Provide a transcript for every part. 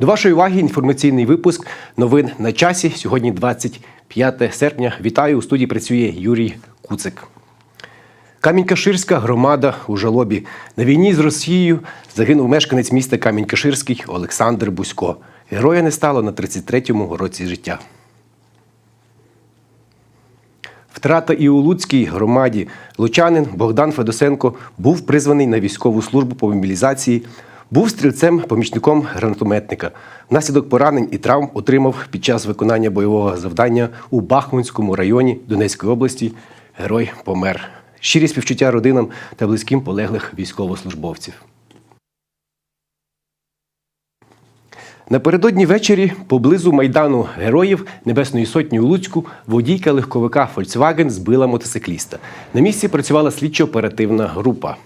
До вашої уваги інформаційний випуск новин на часі. Сьогодні 25 серпня. Вітаю у студії. Працює Юрій Куцик. Камінь-Каширська громада у жалобі. На війні з Росією загинув мешканець міста Камінь-Каширський Олександр Бусько. Героя не стало на 33-му році життя. Втрата і у Луцькій громаді. Лучанин Богдан Федосенко був призваний на військову службу по мобілізації, був стрільцем-помічником гранатометника. Внаслідок поранень і травм отримав під час виконання бойового завдання у Бахмутському районі Донецької області. Герой помер. Щирі співчуття родинам та близьким полеглих військовослужбовців. Напередодні ввечері поблизу майдану героїв Небесної Сотні у Луцьку водійка легковика Volkswagen збила мотоцикліста. На місці працювала слідчо-оперативна група.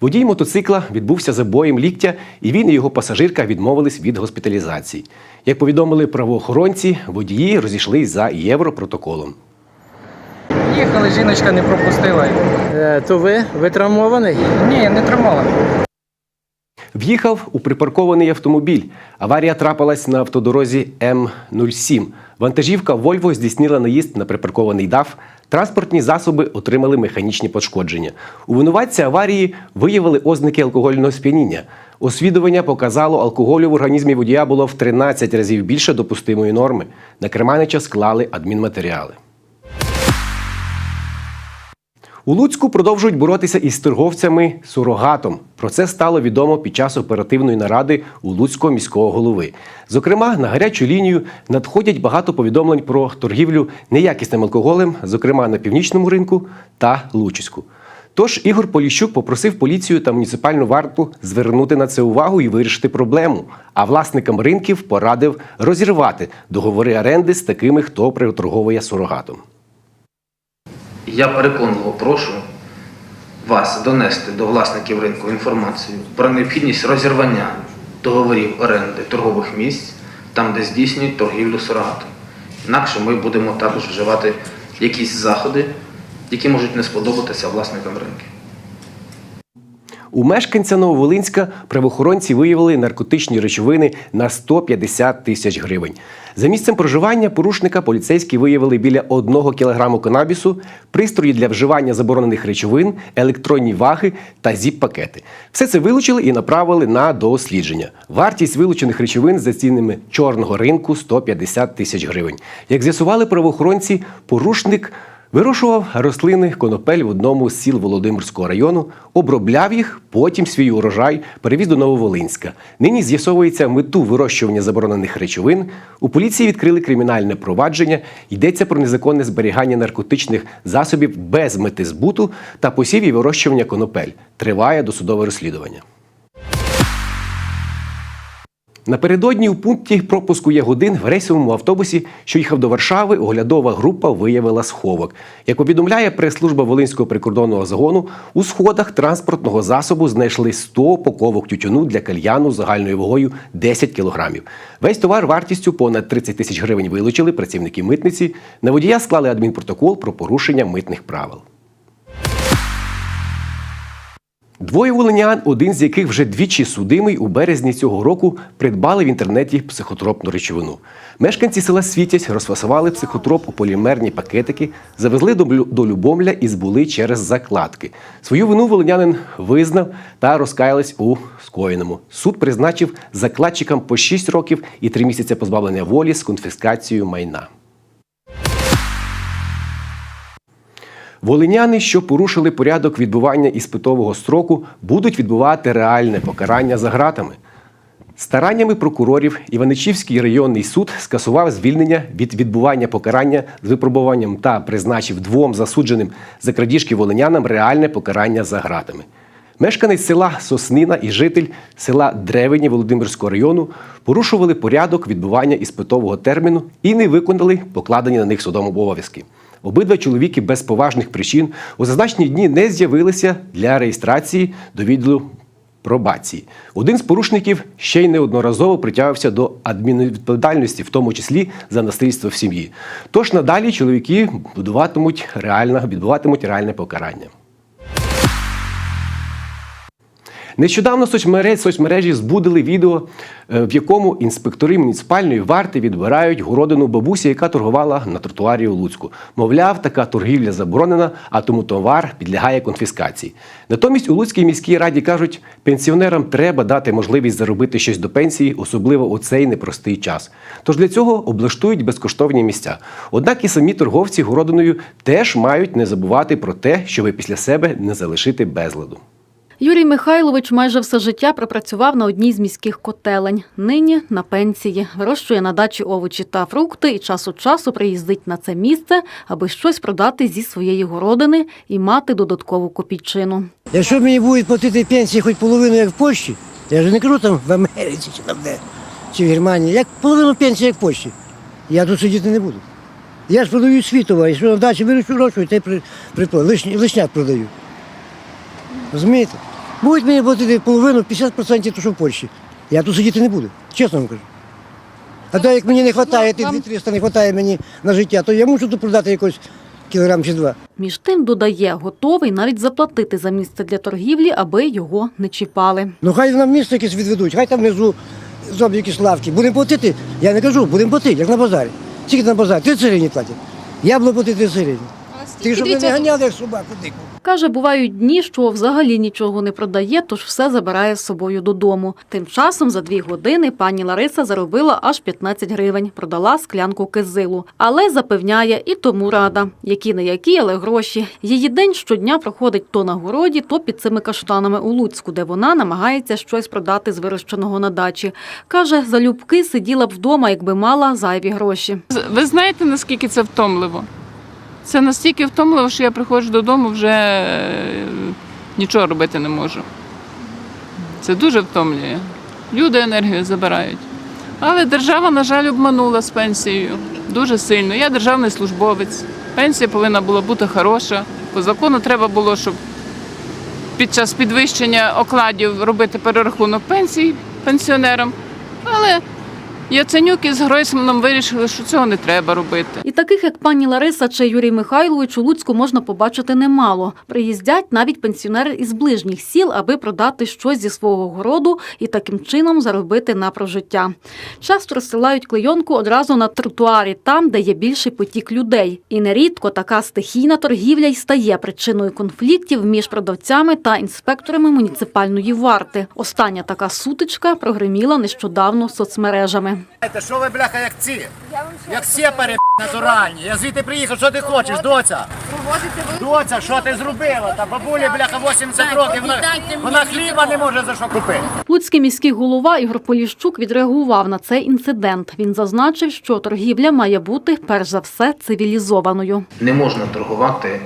Водій мотоцикла відбувся забоєм ліктя, і він і його пасажирка відмовились від госпіталізації. Як повідомили правоохоронці, водії розійшлись за європротоколом. Їхали, жіночка не пропустила. Е, То ви? Ви травмований? Ні, не тримала. В'їхав у припаркований автомобіль. Аварія трапилась на автодорозі М07. Вантажівка Вольво здійснила наїзд на припаркований ДАФ. Транспортні засоби отримали механічні пошкодження. У винуватці аварії виявили ознаки алкогольного сп'яніння. Освідування показало, алкоголю в організмі водія було в 13 разів більше допустимої норми. На Керманича склали адмінматеріали. У Луцьку продовжують боротися із торговцями сурогатом. Про це стало відомо під час оперативної наради у Луцького міського голови. Зокрема, на гарячу лінію надходять багато повідомлень про торгівлю неякісним алкоголем, зокрема на північному ринку та Луцьку. Тож Ігор Поліщук попросив поліцію та муніципальну варту звернути на це увагу і вирішити проблему. А власникам ринків порадив розірвати договори оренди з такими, хто приторговує сурогатом. Я переконливо прошу вас донести до власників ринку інформацію про необхідність розірвання договорів оренди торгових місць там, де здійснюють торгівлю сурогатом. Інакше ми будемо також вживати якісь заходи, які можуть не сподобатися власникам ринків. У мешканця Нововолинська правоохоронці виявили наркотичні речовини на 150 тисяч гривень. За місцем проживання порушника поліцейські виявили біля 1 кілограму канабісу, пристрої для вживання заборонених речовин, електронні ваги та зіп-пакети. Все це вилучили і направили на дослідження. Вартість вилучених речовин за цінами чорного ринку 150 тисяч гривень. Як з'ясували правоохоронці, порушник Вирощував рослини конопель в одному з сіл Володимирського району, обробляв їх, потім свій урожай перевіз до Нововолинська. Нині з'ясовується мету вирощування заборонених речовин. У поліції відкрили кримінальне провадження. Йдеться про незаконне зберігання наркотичних засобів без мети збуту та посів і вирощування конопель. Триває досудове розслідування. Напередодні у пункті пропуску Ягодин в рейсовому автобусі, що їхав до Варшави, оглядова група виявила сховок. Як повідомляє прес-служба Волинського прикордонного загону, у сходах транспортного засобу знайшли 100 упаковок тютюну для кальяну загальною вагою 10 кілограмів. Весь товар вартістю понад 30 тисяч гривень вилучили працівники митниці. На водія склали адмінпротокол про порушення митних правил. Двоє волинян, один з яких вже двічі судимий у березні цього року, придбали в інтернеті психотропну речовину. Мешканці села Світязь розфасували психотроп у полімерні пакетики, завезли до, Любомля і збули через закладки. Свою вину волинянин визнав та розкаялись у скоєному. Суд призначив закладчикам по 6 років і 3 місяці позбавлення волі з конфіскацією майна. Волиняни, що порушили порядок відбування іспитового строку, будуть відбувати реальне покарання за ґратами. Стараннями прокурорів Іваничівський районний суд скасував звільнення від відбування покарання з випробуванням та призначив двом засудженим за крадіжки волинянам реальне покарання за ґратами. Мешканець села Соснина і житель села Древені Володимирського району порушували порядок відбування іспитового терміну і не виконали покладені на них судом обов'язки. Обидва чоловіки без поважних причин у зазначені дні не з'явилися для реєстрації до відділу пробації. Один з порушників ще й неодноразово притягувався до адмінвідповідальності, в тому числі за насильство в сім'ї. Тож надалі чоловіки будуватимуть реально, відбуватимуть реальне покарання. Нещодавно соцмережі, соцмережі збудили відео, е, в якому інспектори муніципальної варти відбирають городину бабусі, яка торгувала на тротуарі у Луцьку. Мовляв, така торгівля заборонена, а тому товар підлягає конфіскації. Натомість у Луцькій міській раді кажуть, пенсіонерам треба дати можливість заробити щось до пенсії, особливо у цей непростий час. Тож для цього облаштують безкоштовні місця. Однак і самі торговці городиною теж мають не забувати про те, щоби після себе не залишити безладу. Юрій Михайлович майже все життя пропрацював на одній з міських котелень. Нині на пенсії. Вирощує на дачі овочі та фрукти і час від часу приїздить на це місце, аби щось продати зі своєї городини і мати додаткову копійчину. Якщо мені будуть платити пенсії хоч половину, як в Польщі, я вже не кажу там в Америці чи там де, чи в Германії, як половину пенсії, як в Польщі, я тут сидіти не буду. Я ж продаю світово, якщо на дачі вирощу гроші, то я при, при, лишні, лишнят продаю. Розумієте? Будуть мені платити половину, 50% то, що в Польщі. Я тут сидіти не буду, чесно вам кажу. А то як мені не вистачає, тих 300 не вистачає мені на життя, то я мушу тут продати якось кілограм чи два. Між тим додає, готовий навіть заплатити за місце для торгівлі, аби його не чіпали. Ну хай нам місто якесь відведуть, хай там внизу зроблять якісь лавки. Будемо платити. Я не кажу, будемо платити, як на базарі. Скільки на базарі? 30 гривень платять. Я буду платити 30 гривень. Ти щоб мене не ганяли, як собаку дику. Каже, бувають дні, що взагалі нічого не продає, тож все забирає з собою додому. Тим часом за дві години пані Лариса заробила аж 15 гривень, продала склянку кизилу. Але запевняє, і тому рада. Які не які, але гроші. Її день щодня проходить то на городі, то під цими каштанами у Луцьку, де вона намагається щось продати з вирощеного на дачі. Каже, залюбки сиділа б вдома, якби мала зайві гроші. Ви знаєте, наскільки це втомливо? Це настільки втомливо, що я приходжу додому, вже е, нічого робити не можу. Це дуже втомлює. Люди енергію забирають. Але держава, на жаль, обманула з пенсією дуже сильно. Я державний службовець. Пенсія повинна була бути хороша. По закону треба було, щоб під час підвищення окладів робити перерахунок пенсій пенсіонерам. Але Яценюк із Гройсманом вирішили, що цього не треба робити. І таких, як пані Лариса чи Юрій Михайлович, у Луцьку можна побачити немало. Приїздять навіть пенсіонери із ближніх сіл, аби продати щось зі свого городу і таким чином заробити на прожиття. Часто розсилають клейонку одразу на тротуарі, там, де є більший потік людей. І нерідко така стихійна торгівля й стає причиною конфліктів між продавцями та інспекторами муніципальної варти. Остання така сутичка прогреміла нещодавно соцмережами. Знаєте, що ви, бляха, як ці? Як сепари, натуральні. Я звідти приїхав, що ти хочеш, доця? Доця, що ти зробила? Та бабулі, бляха, 80 років, вона, вона хліба не може за що купити. Луцький міський голова Ігор Поліщук відреагував на цей інцидент. Він зазначив, що торгівля має бути перш за все цивілізованою. Не можна торгувати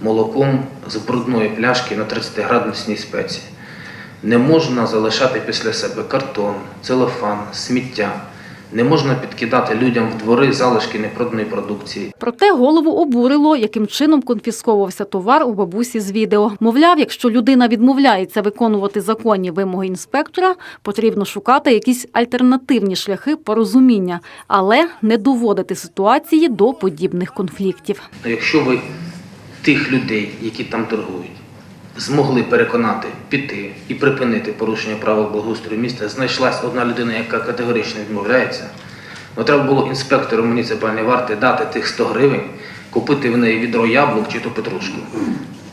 молоком з брудної пляшки на 30-градусній спеці. Не можна залишати після себе картон, целофан, сміття. Не можна підкидати людям в двори залишки непроданої продукції. Проте голову обурило, яким чином конфісковувався товар у бабусі з відео. Мовляв, якщо людина відмовляється виконувати законні вимоги інспектора, потрібно шукати якісь альтернативні шляхи порозуміння, але не доводити ситуації до подібних конфліктів. Якщо ви тих людей, які там торгують, змогли переконати піти і припинити порушення правил благоустрою міста, знайшлась одна людина, яка категорично відмовляється, але треба було інспектору муніципальної варти дати тих 100 гривень, купити в неї відро яблук чи ту петрушку.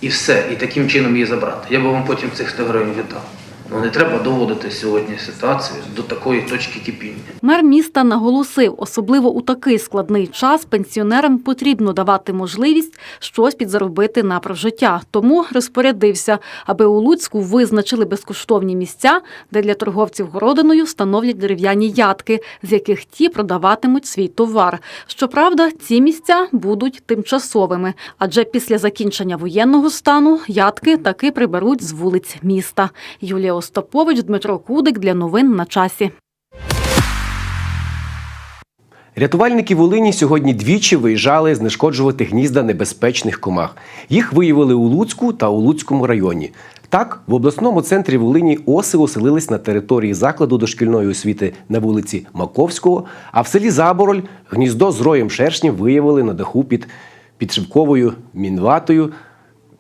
І все, і таким чином її забрати. Я би вам потім цих 100 гривень віддав. Ну не треба доводити сьогодні ситуацію до такої точки кипіння. Мер міста наголосив, особливо у такий складний час пенсіонерам потрібно давати можливість щось підзаробити на прожиття. Тому розпорядився, аби у Луцьку визначили безкоштовні місця, де для торговців городиною встановлять дерев'яні ядки, з яких ті продаватимуть свій товар. Щоправда, ці місця будуть тимчасовими, адже після закінчення воєнного стану ядки таки приберуть з вулиць міста. Юлія Остапович, Дмитро Кудик для новин на часі. Рятувальники Волині сьогодні двічі виїжджали знешкоджувати гнізда небезпечних комах. Їх виявили у Луцьку та у Луцькому районі. Так, в обласному центрі Волині оси оселились на території закладу дошкільної освіти на вулиці Маковського, а в селі Забороль гніздо з роєм шершнів виявили на даху під підшивковою мінватою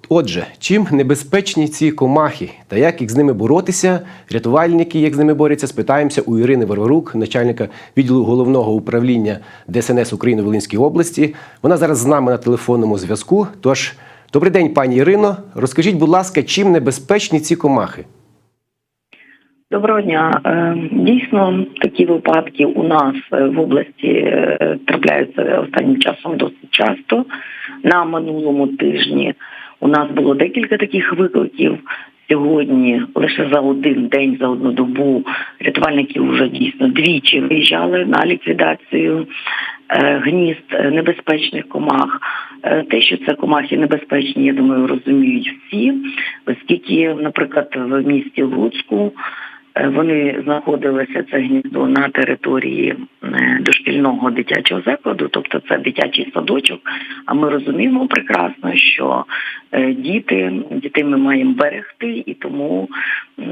Отже, чим небезпечні ці комахи та як їх з ними боротися, рятувальники, як з ними борються, спитаємося у Ірини Варварук, начальника відділу головного управління ДСНС України в Волинській області. Вона зараз з нами на телефонному зв'язку. Тож, добрий день, пані Ірино. Розкажіть, будь ласка, чим небезпечні ці комахи? Доброго дня. Е, Дійсно, такі випадки у нас е, в області е, трапляються останнім часом досить часто. На минулому тижні у нас було декілька таких викликів. Сьогодні лише за один день, за одну добу рятувальники вже дійсно двічі виїжджали на ліквідацію е, гнізд небезпечних комах. Е, Те, що це комахи небезпечні, я думаю, розуміють всі, оскільки, наприклад, в місті Луцьку Вони знаходилися це гніздо на території е, дошкільного дитячого закладу, тобто це дитячий садочок. А ми розуміємо прекрасно, що е, діти, дітей ми маємо берегти, і тому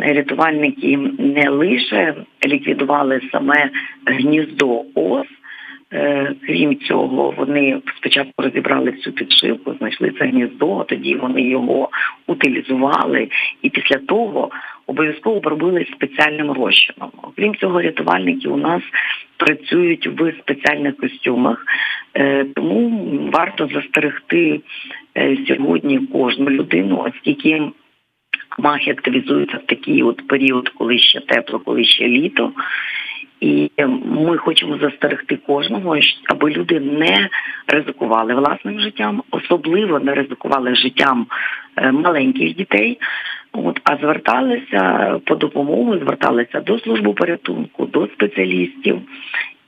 рятувальники не лише ліквідували саме гніздо ос. Е, Крім цього, вони спочатку розібрали всю підшивку, знайшли це гніздо, тоді вони його утилізували, і після того обов'язково обробили спеціальним розчином. Окрім цього, рятувальники у нас працюють в спеціальних костюмах, Е, тому варто застерегти е, сьогодні кожну людину, оскільки комахи активізуються в такий от період, коли ще тепло, коли ще літо. І ми хочемо застерегти кожного, аби люди не ризикували власним життям, особливо не ризикували життям е, маленьких дітей. От а зверталися по допомогу, зверталися до служби порятунку, до спеціалістів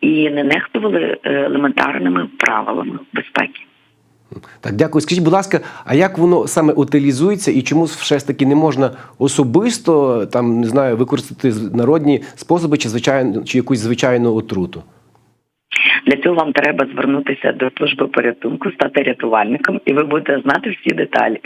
і не нехтували е, елементарними правилами безпеки. Так, дякую. Скажіть, будь ласка, а як воно саме утилізується і чому все ж таки не можна особисто там не знаю використати народні способи чи звичайно чи якусь звичайну отруту? Для цього вам треба звернутися до служби порятунку, стати рятувальником, і ви будете знати всі деталі.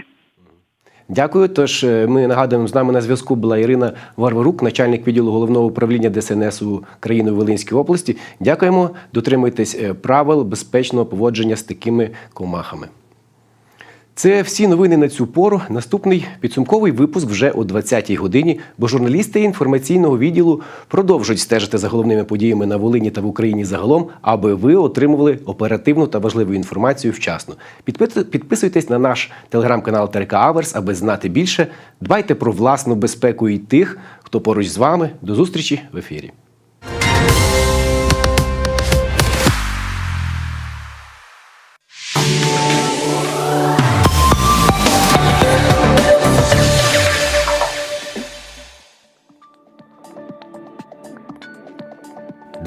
Дякую. Тож е, ми нагадуємо, з нами на зв'язку була Ірина Варварук, начальник відділу головного управління ДСНС у країни Волинській області. Дякуємо. Дотримуйтесь е, правил безпечного поводження з такими комахами. Це всі новини на цю пору. Наступний підсумковий випуск вже о 20-й годині, бо журналісти інформаційного відділу продовжують стежити за головними подіями на Волині та в Україні загалом, аби ви отримували оперативну та важливу інформацію вчасно. Підпис- Підписуйтесь на наш телеграм-канал ТРК Аверс, аби знати більше. Дбайте про власну безпеку і тих, хто поруч з вами. До зустрічі в ефірі. –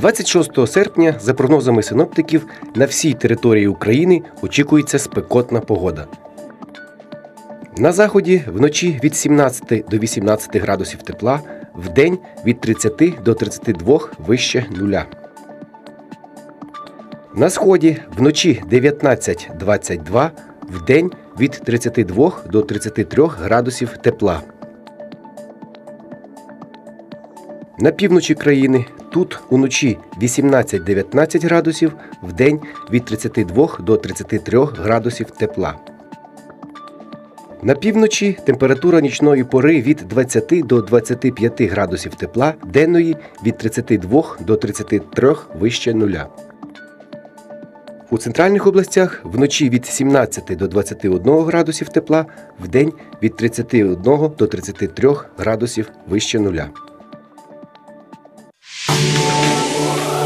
26 серпня, за прогнозами синоптиків, на всій території України очікується спекотна погода. На заході вночі від 17 до 18 градусів тепла, вдень від 30 до 32 вище нуля. На сході вночі 19-22, вдень від 32 до 33 градусів тепла. На півночі країни тут уночі 18-19 градусів, вдень від 32 до 33 градусів тепла. На півночі температура нічної пори від 20 до 25 градусів тепла, денної від 32 до 33 вище нуля. У центральних областях вночі від 17 до 21 градусів тепла, вдень від 31 до 33 градусів вище нуля.